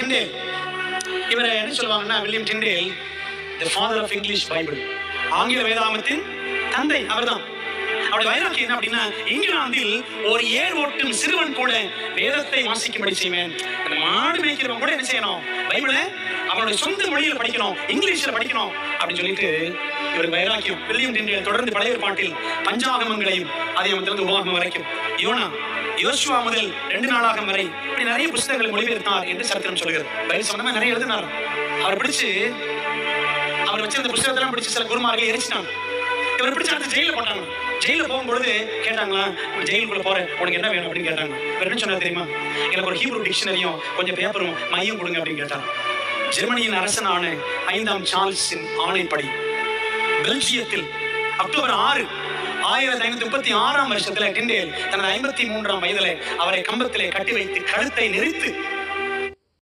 Tyndale இவரை என்ன சொல்லுவாங்கன்னா William Tyndale the father of English Bible ஆங்கில வேதாமத்தின் தந்தை அவர்தான். அவருடைய வைராக்கியம் என்ன அப்படின்னா இங்கிலாந்தில் ஒரு ஏர் ஓட்டும் சிறுவன் கூட வேதத்தை வாசிக்கும்படி செய்வேன். அந்த மாடு மேய்க்கிறவன் கூட என்ன செய்யணும்? பைபிளை அவனுடைய சொந்த மொழியில படிக்கணும் இங்கிலீஷ்ல படிக்கணும் அப்படின்னு சொல்லிட்டு இவர் வைராக்கியம் வில்லியம் டிண்டேல் தொடர்ந்து பழைய பாட்டில் பஞ்சாகமங்களையும் அதை அவன் திறந்து உபாகமம் வரைக்கும். யோனா யோசுவா முதல் ரெண்டு நாளாகம் வரை இப்படி நிறைய புஸ்தகங்களை மொழிபெயர்த்தார் என்று சரித்திரம் சொல்கிறது. பயில் சம்பந்தமா நிறைய எழுதினார். அவர் பிடிச்சு அவர் வச்சு அந்த புஸ்தகத்தெல்லாம் பிடிச்சு சில குருமார்கள் எரிச்சிட்டாங்க. இவர் பிடிச்சு அடுத்து ஜெயில போட்டாங்க. ஜெயில போகும்பொழுது கேட்டாங்களா "நான் ஜெயிலுக்குள்ள போறேன் உனக்கு என்ன வேணும்? அப்படின்னு கேட்டாங்க. இவர் என்ன சொன்னார் தெரியுமா? எனக்கு ஒரு ஹீப்ரூ டிக்ஷனரியும் கொஞ்சம் பேப்பரும் மையம் கொடுங்க அப்படின்னு கேட்டாங்க ஜெர்மனியின் அரசனான ஐந்தாம் சார்ல்ஸின் ஆணைப்படி பெல்ஜியத்தில் அக்டோபர் ஆறு ஆயிரத்தி ஐநூத்தி முப்பத்தி ஆறாம் வருஷத்துல டிண்டேல் தனது ஐம்பத்தி மூன்றாம் வயதில் அவரை கம்பத்திலே கட்டி வைத்து கழுத்தை நெரித்து